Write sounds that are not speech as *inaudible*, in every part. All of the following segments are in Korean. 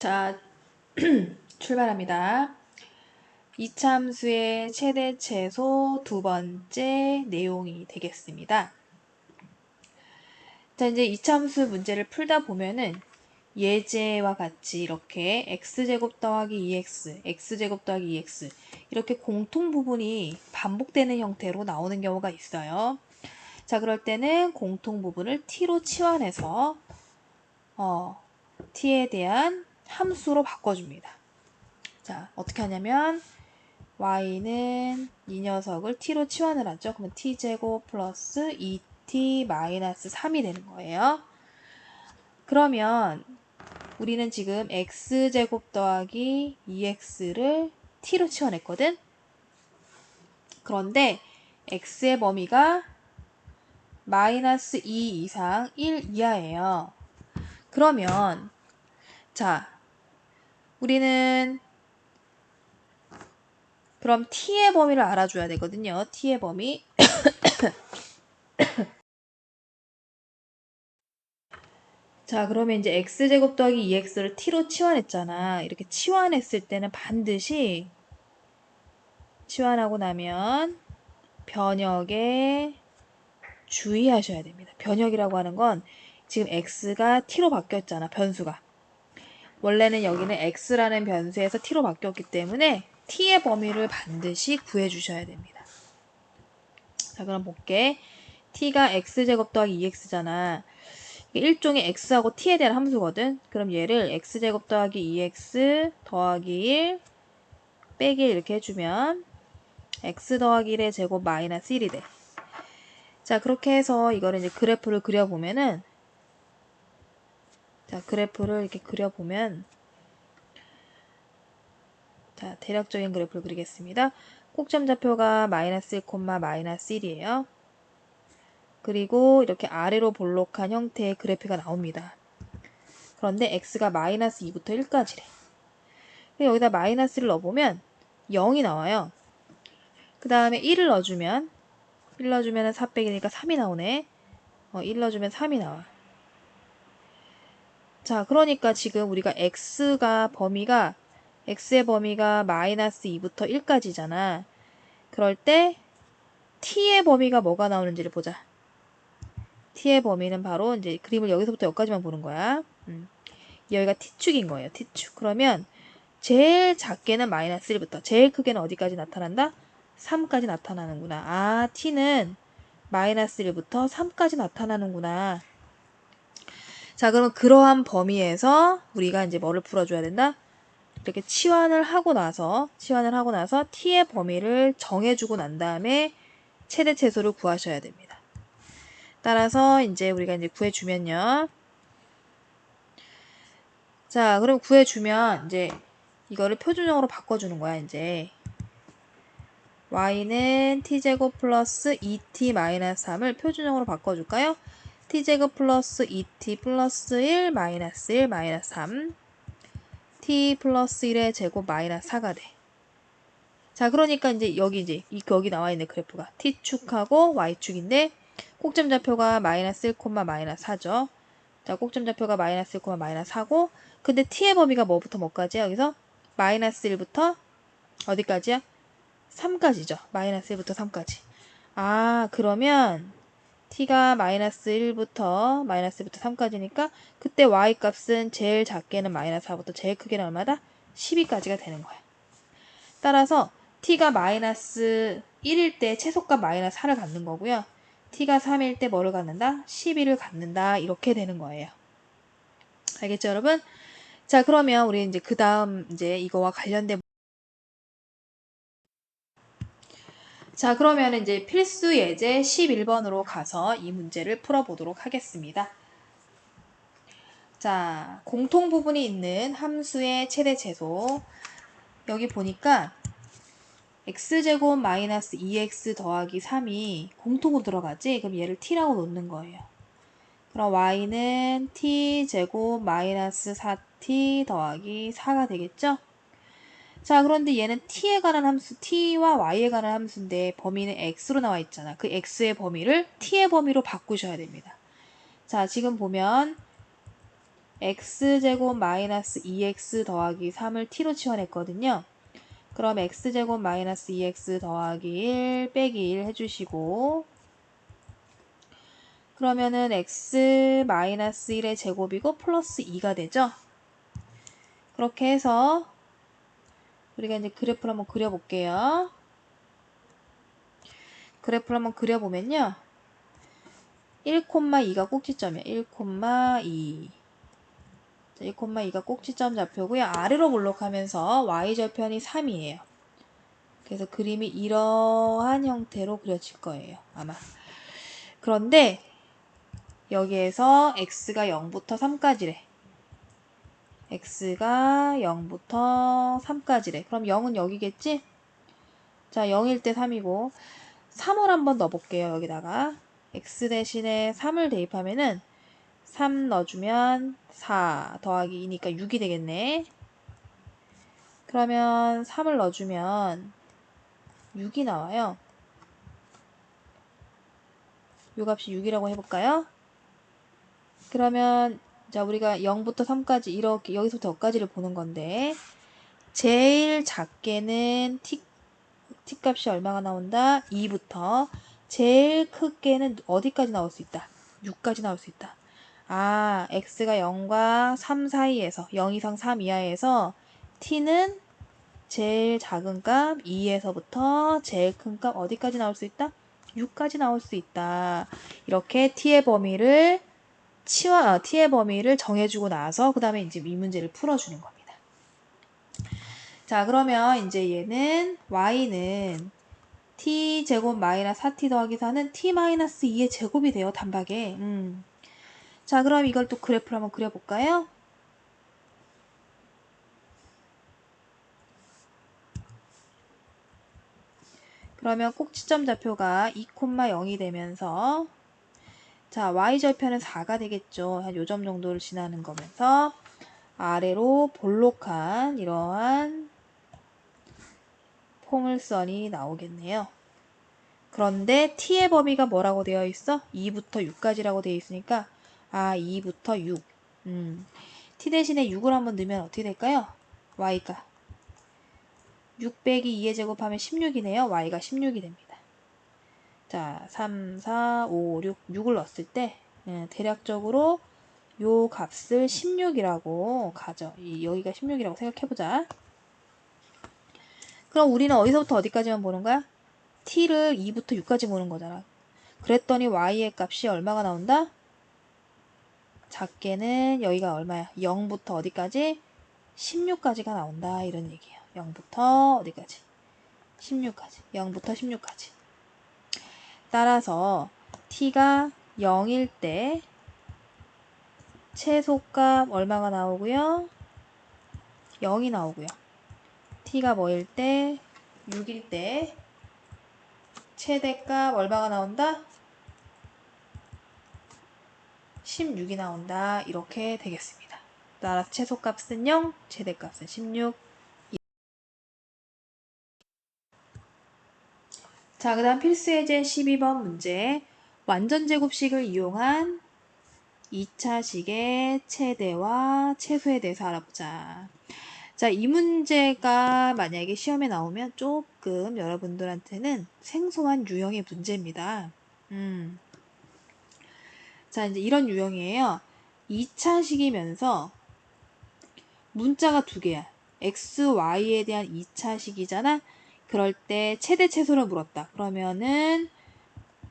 자, *clears throat* 출발합니다. 이참수의 최대 최소 두 번째 내용이 되겠습니다. 자, 이제 이참수 문제를 풀다 보면은 예제와 같이 이렇게 x제곱 더하기 2x, x제곱 더하기 2x 이렇게 공통 부분이 반복되는 형태로 나오는 경우가 있어요. 자, 그럴 때는 공통 부분을 t로 치환해서 어, t에 대한 함수로 바꿔줍니다. 자, 어떻게 하냐면 y는 이 녀석을 t로 치환을 하죠. 그러면 t제곱 플러스 2t 마이너스 3이 되는 거예요. 그러면 우리는 지금 x제곱 더하기 2x를 t로 치환했거든. 그런데 x의 범위가 마이너스 2 이상 1 이하예요. 그러면 자 우리는 그럼 t의 범위를 알아줘야 되거든요. t의 범위 *coughs* 자, 그러면 이제 x제곱 더하기 2x를 t로 치환했잖아. 이렇게 치환했을 때는 반드시 치환하고 나면 변역에 주의하셔야 됩니다. 변역이라고 하는 건 지금 x가 t로 바뀌었잖아. 변수가. 원래는 여기는 x라는 변수에서 t로 바뀌었기 때문에 t의 범위를 반드시 구해 주셔야 됩니다. 자, 그럼 볼게. t가 x제곱 더하기 2x잖아. 일종의 x하고 t에 대한 함수거든. 그럼 얘를 x제곱 더하기 2x 더하기 1 빼기 이렇게 해주면 x 더하기 1의 제곱 마이너스 1이 돼. 자 그렇게 해서 이거를 이제 그래프를 그려보면은 자 그래프를 이렇게 그려보면 자 대략적인 그래프를 그리겠습니다. 꼭점 좌표가 마이너스 1, 마이너스 1이에요. 그리고 이렇게 아래로 볼록한 형태의 그래프가 나옵니다. 그런데 x가 마이너스 2부터 1까지래. 여기다 마이너스를 넣어보면 0이 나와요. 그 다음에 1을 넣어주면 1 넣어주면 4 빼기니까 3이 나오네. 어, 1 넣어주면 3이 나와. 자, 그러니까 지금 우리가 x가 범위가 x의 범위가 마이너스 2부터 1까지잖아. 그럴 때 t의 범위가 뭐가 나오는지를 보자. t의 범위는 바로 이제 그림을 여기서부터 여기까지만 보는 거야. 음. 여기가 t축인 거예요. t축. 그러면 제일 작게는 마이너스 1부터 제일 크게는 어디까지 나타난다? 3까지 나타나는구나. 아, t는 마이너스 1부터 3까지 나타나는구나. 자, 그러면 그러한 범위에서 우리가 이제 뭐를 풀어줘야 된다? 이렇게 치환을 하고 나서, 치환을 하고 나서 t의 범위를 정해주고 난 다음에 최대 최소를 구하셔야 됩니다. 따라서 이제 우리가 이제 구해주면요. 자, 그럼 구해주면 이제 이거를 표준형으로 바꿔주는 거야, 이제. y는 t제곱 플러스 2t 마이너스 3을 표준형으로 바꿔줄까요? T제곱 플러스 2t 플러스 1 마이너스 1 마이너스 3 t 플러스 1의 제곱 마이너스 4가 돼. 자, 그러니까 이제 여기 이제 이 여기 나와 있는 그래프가 t축하고 y축인데 꼭점 좌표가 마이너스 1, 마이너스 4죠. 자, 꼭점 좌표가 마이너스 1, 마이너스 4고 근데 t의 범위가 뭐부터 뭐까지야? 여기서 마이너스 1부터 어디까지야? 3까지죠. 마이너스 1부터 3까지. 아, 그러면 t가 마이너스 1부터 마이너스 1부터 3까지니까 그때 y 값은 제일 작게는 마이너스 4부터 제일 크게는 얼마다? 12까지가 되는 거야. 따라서 t가 마이너스 1일 때 최소값 마이너스 4를 갖는 거고요. t가 3일 때 뭐를 갖는다? 12를 갖는다. 이렇게 되는 거예요. 알겠죠, 여러분? 자, 그러면 우리 이제 그 다음 이제 이거와 관련된 자, 그러면 이제 필수 예제 11번으로 가서 이 문제를 풀어보도록 하겠습니다. 자, 공통 부분이 있는 함수의 최대 최소. 여기 보니까 x제곱 마이너스 2x 더하기 3이 공통으로 들어가지? 그럼 얘를 t라고 놓는 거예요. 그럼 y는 t제곱 마이너스 4t 더하기 4가 되겠죠? 자, 그런데 얘는 t에 관한 함수, t와 y에 관한 함수인데 범위는 x로 나와 있잖아. 그 x의 범위를 t의 범위로 바꾸셔야 됩니다. 자, 지금 보면 x제곱 마이너스 2x 더하기 3을 t로 치환했거든요. 그럼 x제곱 마이너스 2x 더하기 1 빼기 1 해주시고 그러면은 x 마이너스 1의 제곱이고 플러스 2가 되죠. 그렇게 해서 우리가 이제 그래프를 한번 그려볼게요. 그래프를 한번 그려보면요. 1,2가 꼭지점이야. 1,2 자, 1,2가 꼭지점 좌표고요. 아래로 볼록하면서 y절편이 3이에요. 그래서 그림이 이러한 형태로 그려질 거예요. 아마. 그런데 여기에서 x가 0부터 3까지래. X가 0부터 3까지래. 그럼 0은 여기겠지? 자, 0일 때 3이고 3을 한번 넣어볼게요. 여기다가 x 대신에 3을 대입하면은 3 넣어주면 4 더하기 2니까 6이 되겠네. 그러면 3을 넣어주면 6이 나와요. 요 값이 6이라고 해볼까요? 그러면 자 우리가 0부터 3까지 이렇게 여기서부터 여기까지를 보는 건데 제일 작게는 t, t 값이 얼마가 나온다? 2부터 제일 크게는 어디까지 나올 수 있다? 6까지 나올 수 있다. 아, x가 0과 3 사이에서 0 이상 3 이하에서 t는 제일 작은 값 2에서부터 제일 큰 값 어디까지 나올 수 있다? 6까지 나올 수 있다. 이렇게 t의 범위를 치와 어, t의 범위를 정해주고 나서 그 다음에 이제 이 문제를 풀어주는 겁니다. 자 그러면 이제 얘는 y는 t 제곱 마이너스 4t 더하기 4는 t 마이너스 2의 제곱이 돼요 단박에. 음. 자 그럼 이걸 또 그래프를 한번 그려볼까요? 그러면 꼭지점 좌표가 2,0이 되면서 자 y절편은 4가 되겠죠. 한 요점 정도를 지나는 거면서 아래로 볼록한 이러한 포물선이 나오겠네요. 그런데 t의 범위가 뭐라고 되어 있어? 2부터 6까지라고 되어 있으니까 아 2부터 6 음, t 대신에 6을 한번 넣으면 어떻게 될까요? y가 6 빼기 2의 제곱하면 16이네요. y가 16이 됩니다. 자, 3, 4, 5, 6, 6을 넣었을 때 예, 대략적으로 요 값을 16이라고 가죠. 이, 여기가 16이라고 생각해보자. 그럼 우리는 어디서부터 어디까지만 보는 거야? t를 2부터 6까지 보는 거잖아. 그랬더니 y의 값이 얼마가 나온다? 작게는 여기가 얼마야? 0부터 어디까지? 16까지가 나온다. 이런 얘기예요. 0부터 어디까지? 16까지. 0부터 16까지. 따라서 t가 0일 때 최소값 얼마가 나오고요? 0이 나오고요. t가 뭐일 때? 6일 때 최대값 얼마가 나온다? 16이 나온다. 이렇게 되겠습니다. 따라서 최소값은 0, 최대값은 16. 자, 그 다음 필수 예제 12번 문제. 완전 제곱식을 이용한 2차식의 최대와 최소에 대해서 알아보자. 자, 이 문제가 만약에 시험에 나오면 조금 여러분들한테는 생소한 유형의 문제입니다. 음. 자, 이제 이런 유형이에요. 2차식이면서 문자가 두 개야. x, y에 대한 2차식이잖아. 그럴 때 최대 최소를 물었다. 그러면은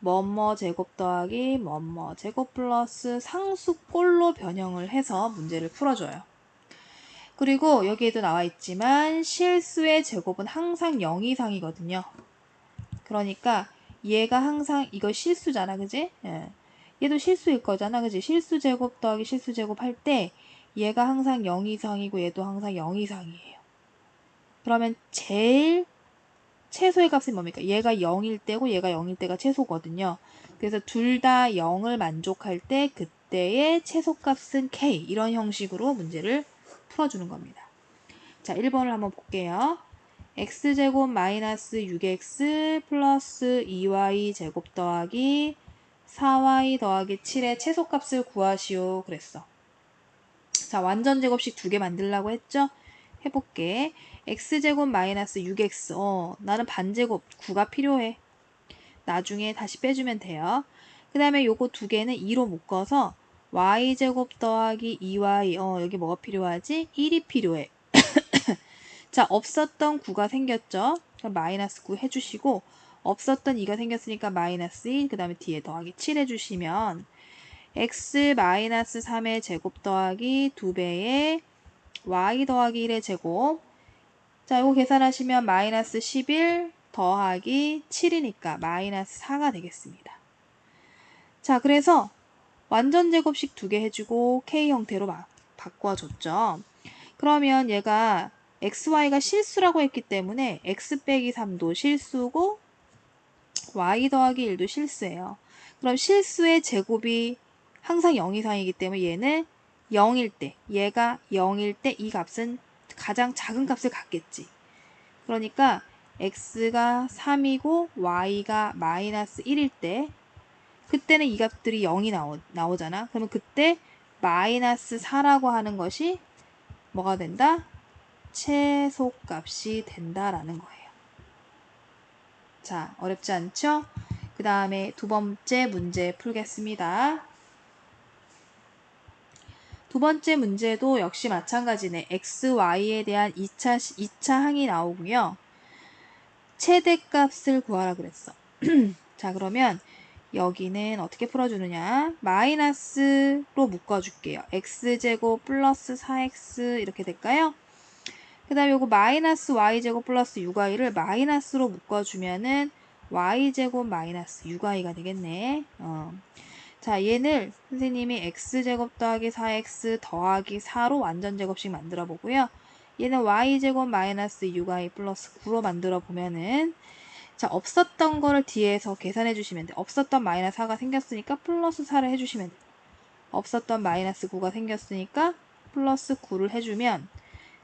뭐뭐 제곱 더하기 뭐뭐 제곱 플러스 상수꼴로 변형을 해서 문제를 풀어줘요. 그리고 여기에도 나와 있지만 실수의 제곱은 항상 0 이상이거든요. 그러니까 얘가 항상 이거 실수잖아, 그지? 예. 얘도 실수일 거잖아, 그지? 실수 제곱 더하기 실수 제곱 할 때 얘가 항상 0 이상이고 얘도 항상 0 이상이에요. 그러면 제일 최소의 값이 뭡니까? 얘가 0일 때고 얘가 0일 때가 최소거든요. 그래서 둘 다 0을 만족할 때 그때의 최소값은 k 이런 형식으로 문제를 풀어주는 겁니다. 자, 1번을 한번 볼게요. x제곱 마이너스 6x 플러스 2y 제곱 더하기 4y 더하기 7의 최소값을 구하시오 그랬어. 자, 완전 제곱식 두 개 만들라고 했죠? 해볼게. X제곱 마이너스 6x. 어, 나는 반제곱 9가 필요해. 나중에 다시 빼주면 돼요. 그 다음에 요거 두 개는 2로 묶어서 y제곱 더하기 2y. 어, 여기 뭐가 필요하지? 1이 필요해. *coughs* 자, 없었던 9가 생겼죠? 그럼 마이너스 9 해주시고, 없었던 2가 생겼으니까 마이너스 1, 그 다음에 뒤에 더하기 7 해주시면, x 마이너스 3의 제곱 더하기 2배의 y 더하기 1의 제곱. 자, 이거 계산하시면 마이너스 11 더하기 7이니까 마이너스 4가 되겠습니다. 자, 그래서 완전 제곱식 두 개 해주고 k 형태로 바, 바꿔줬죠. 그러면 얘가 xy가 실수라고 했기 때문에 x 빼기 3도 실수고 y 더하기 1도 실수예요. 그럼 실수의 제곱이 항상 0 이상이기 때문에 얘는 0일 때, 얘가 0일 때 이 값은 가장 작은 값을 갖겠지. 그러니까 x가 3이고 y가 마이너스 1일 때 그때는 이 값들이 0이 나오, 나오잖아. 그러면 그때 마이너스 4라고 하는 것이 뭐가 된다? 최소값이 된다라는 거예요. 자, 어렵지 않죠? 그 다음에 두 번째 문제 풀겠습니다. 두 번째 문제도 역시 마찬가지네. x, y에 대한 2차, 2차 항이 나오고요. 최대값을 구하라 그랬어. *clears throat* 자, 그러면 여기는 어떻게 풀어주느냐. 마이너스로 묶어줄게요. x제곱 플러스 4x 이렇게 될까요? 그 다음에 요거 마이너스 y제곱 플러스 6y를 마이너스로 묶어주면은 y제곱 마이너스 6y가 되겠네. 어. 자, 얘를 선생님이 x제곱 더하기 4x 더하기 4로 완전 제곱식 만들어 보고요. 얘는 y제곱 마이너스 6y 플러스 9로 만들어 보면은 자, 없었던 거를 뒤에서 계산해 주시면 돼. 없었던 마이너스 4가 생겼으니까 플러스 4를 해 주시면 돼. 없었던 마이너스 9가 생겼으니까 플러스 9를 해주면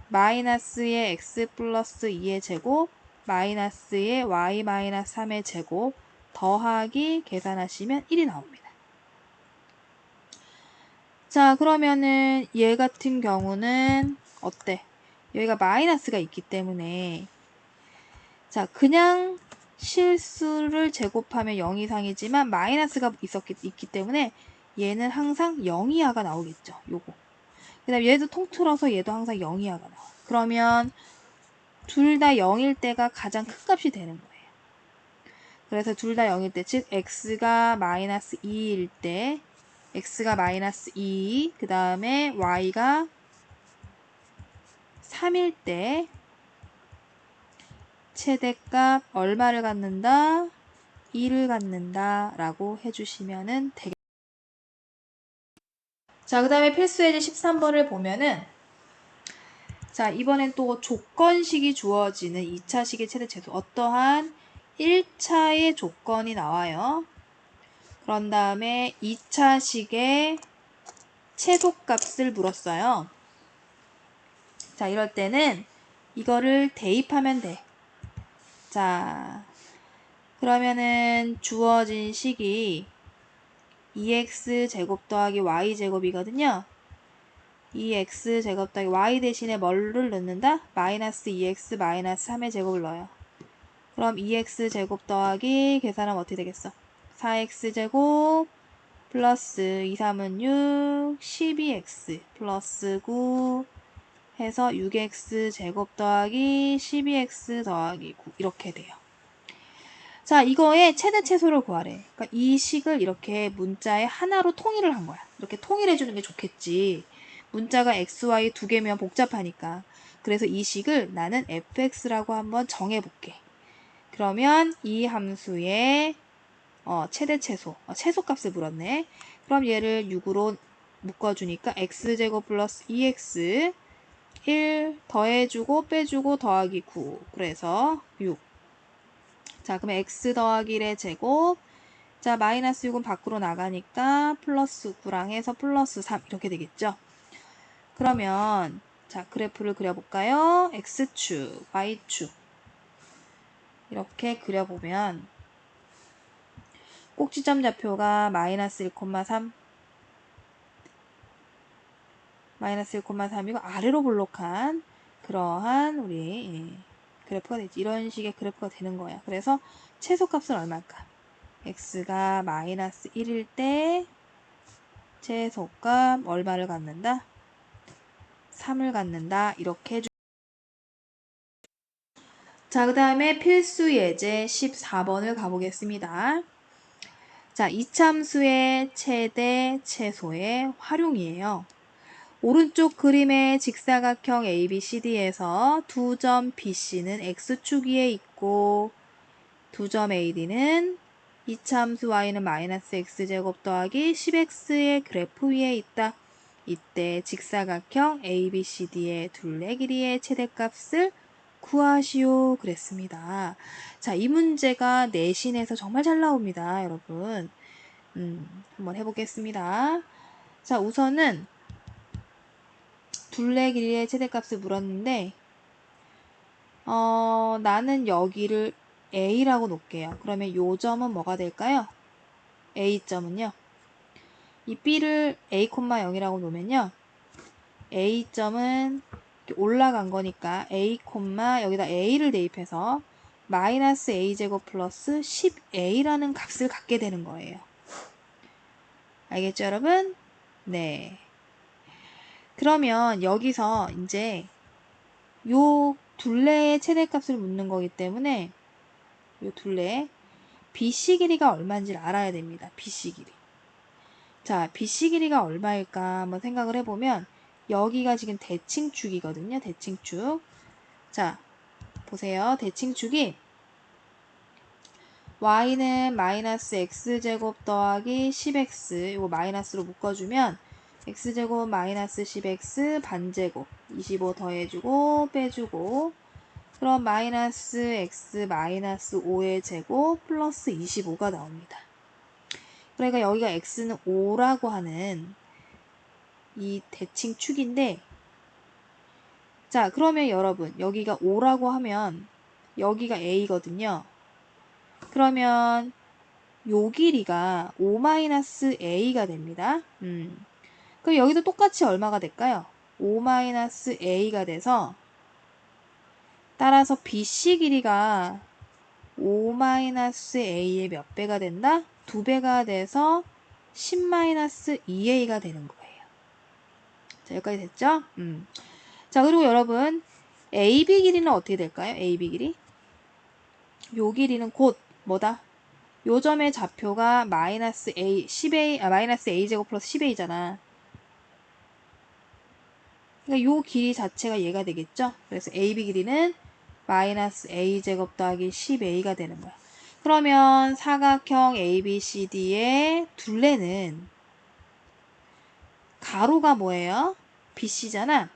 마이너스의 x 플러스 2의 제곱 마이너스의 y 마이너스 3의 제곱 더하기 계산하시면 1이 나옵니다. 자, 그러면은 얘 같은 경우는 어때? 여기가 마이너스가 있기 때문에 자, 그냥 실수를 제곱하면 0 이상이지만 마이너스가 있었기, 있기 때문에 얘는 항상 0 이하가 나오겠죠. 요거. 그 다음에 얘도 통틀어서 얘도 항상 0 이하가 나와. 그러면 둘 다 0일 때가 가장 큰 값이 되는 거예요. 그래서 둘 다 0일 때, 즉 x가 마이너스 2일 때 x가 마이너스 2, 그 다음에 y가 3일 때 최대값 얼마를 갖는다? 2를 갖는다 라고 해주시면 되겠습니다. 자, 그 다음에 필수 예제 13번을 보면은 자, 이번엔 또 조건식이 주어지는 2차식의 최대 최소 어떠한 1차의 조건이 나와요. 그런 다음에 2차식의 최소값을 물었어요. 자, 이럴 때는 이거를 대입하면 돼. 자, 그러면은 주어진 식이 2x 제곱 더하기 y 제곱이거든요. 2x 제곱 더하기 y 대신에 뭘를 넣는다? 마이너스 2x 마이너스 3의 제곱을 넣어요. 그럼 2x 제곱 더하기 계산하면 어떻게 되겠어? 4x제곱 플러스 2, 3은 6, 12x 플러스 9 해서 6x 제곱 더하기 12x 더하기 9 이렇게 돼요. 자, 이거의 최대 최소를 구하래. 그러니까 이 식을 이렇게 문자에 하나로 통일을 한 거야. 이렇게 통일해 주는 게 좋겠지. 문자가 x, y 두 개면 복잡하니까. 그래서 이 식을 나는 fx라고 한번 정해 볼게. 그러면 이 함수의 어, 최대 최소, 어, 최소값을 물었네. 그럼 얘를 6으로 묶어주니까 x제곱 플러스 2x 1 더해주고 빼주고 더하기 9 그래서 6 자, 그러면 x 더하기 1의 제곱 자, 마이너스 6은 밖으로 나가니까 플러스 9랑 해서 플러스 3 이렇게 되겠죠. 그러면 자, 그래프를 그려볼까요? x축, y축 이렇게 그려보면 꼭지점 좌표가 마이너스 1,3 마이너스 1,3이고 아래로 볼록한 그러한 우리 예, 그래프가 되지. 이런 식의 그래프가 되는 거야. 그래서 최소값은 얼마일까? x가 마이너스 1일 때 최소값 얼마를 갖는다? 3을 갖는다. 이렇게 해주 자, 그 다음에 필수 예제 14번을 가보겠습니다. 자, 이참수의 최대, 최소의 활용이에요. 오른쪽 그림의 직사각형 ABCD에서 두 점 BC는 X축 위에 있고 두 점 AD는 이참수 Y는 마이너스 X제곱 더하기 10X의 그래프 위에 있다. 이때 직사각형 ABCD의 둘레 길이의 최대값을 구하시오 그랬습니다. 자, 이 문제가 내신에서 정말 잘 나옵니다, 여러분. 음, 한번 해보겠습니다. 자, 우선은 둘레 길이의 최대값을 물었는데, 어, 나는 여기를 A라고 놓을게요. 그러면 요 점은 뭐가 될까요? A점은요. 이 B를 A,0이라고 놓으면요. A점은 올라간 거니까 A, 여기다 A를 대입해서 마이너스 A제곱 플러스 10A라는 값을 갖게 되는 거예요. 알겠죠, 여러분? 네. 그러면 여기서 이제 요 둘레의 최대값을 묻는 거기 때문에 요 둘레 BC 길이가 얼마인지를 알아야 됩니다. BC 길이. 자, BC 길이가 얼마일까 한번 생각을 해보면 여기가 지금 대칭축이거든요. 대칭축. 자, 보세요. 대칭축이 y는 마이너스 x제곱 더하기 10x 이거 마이너스로 묶어주면 x제곱 마이너스 10x 반제곱 25 더해주고 빼주고 그럼 마이너스 x 마이너스 5의 제곱 플러스 25가 나옵니다. 그러니까 여기가 x는 5라고 하는 이 대칭 축인데 자 그러면 여러분 여기가 5라고 하면 여기가 a거든요. 그러면 요 길이가 5-a가 됩니다. 음. 그럼 여기도 똑같이 얼마가 될까요? 5-a가 돼서 따라서 BC 길이가 5-a의 몇 배가 된다? 두 배가 돼서 10-2a가 되는 거예요. 자, 여기까지 됐죠? 음. 자, 그리고 여러분, AB 길이는 어떻게 될까요? AB 길이? 요 길이는 곧 뭐다? 요 점의 좌표가 마이너스 A, 10A, 아, 마이너스 A제곱 플러스 10A잖아. 그러니까 요 길이 자체가 얘가 되겠죠? 그래서 AB 길이는 마이너스 A제곱 더하기 10A가 되는 거야. 그러면 사각형 ABCD의 둘레는 가로가 뭐예요? BC잖아.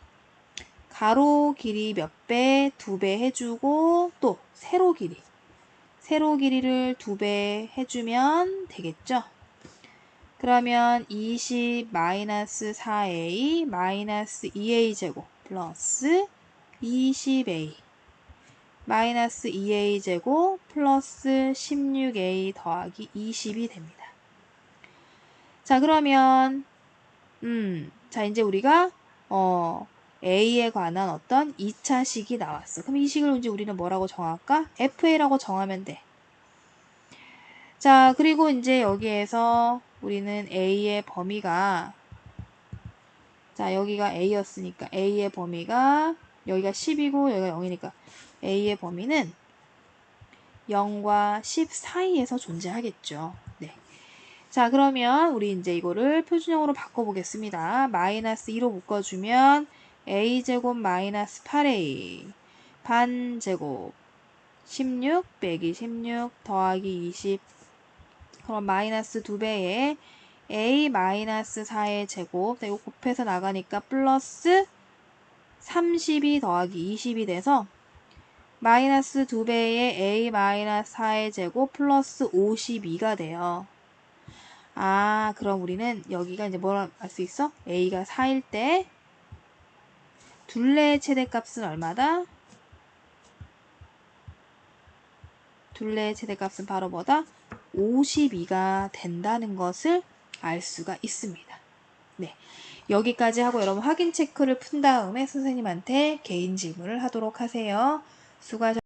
가로 길이 몇 배, 두 배 해주고 또 세로 길이. 세로 길이를 두 배 해주면 되겠죠? 그러면 20 마이너스 4a 마이너스 2a 제곱 플러스 20a 마이너스 2a 제곱 플러스 16a 더하기 20이 됩니다. 자 그러면 음, 자 이제 우리가 어 A에 관한 어떤 2차 식이 나왔어. 그럼 이 식을 이제 우리는 뭐라고 정할까? FA라고 정하면 돼. 자, 그리고 이제 여기에서 우리는 A의 범위가 자, 여기가 A였으니까 A의 범위가 여기가 10이고 여기가 0이니까 A의 범위는 0과 10 사이에서 존재하겠죠. 네. 자, 그러면 우리 이제 이거를 표준형으로 바꿔보겠습니다. 마이너스 2로 묶어주면 a제곱 마이너스 8a 반제곱 16 빼기 16 더하기 20 그럼 마이너스 2배에 a 마이너스 4의 제곱 이거 곱해서 나가니까 플러스 32 더하기 20이 돼서 마이너스 2배의 a 마이너스 4의 제곱 플러스 52가 돼요. 아, 그럼 우리는 여기가 이제 뭐라 할수 있어? a가 4일 때 둘레의 최대값은 얼마다? 둘레의 최대값은 바로 뭐다? 52가 된다는 것을 알 수가 있습니다. 네. 여기까지 하고 여러분 확인 체크를 푼 다음에 선생님한테 개인 질문을 하도록 하세요. 수고하셨습니다.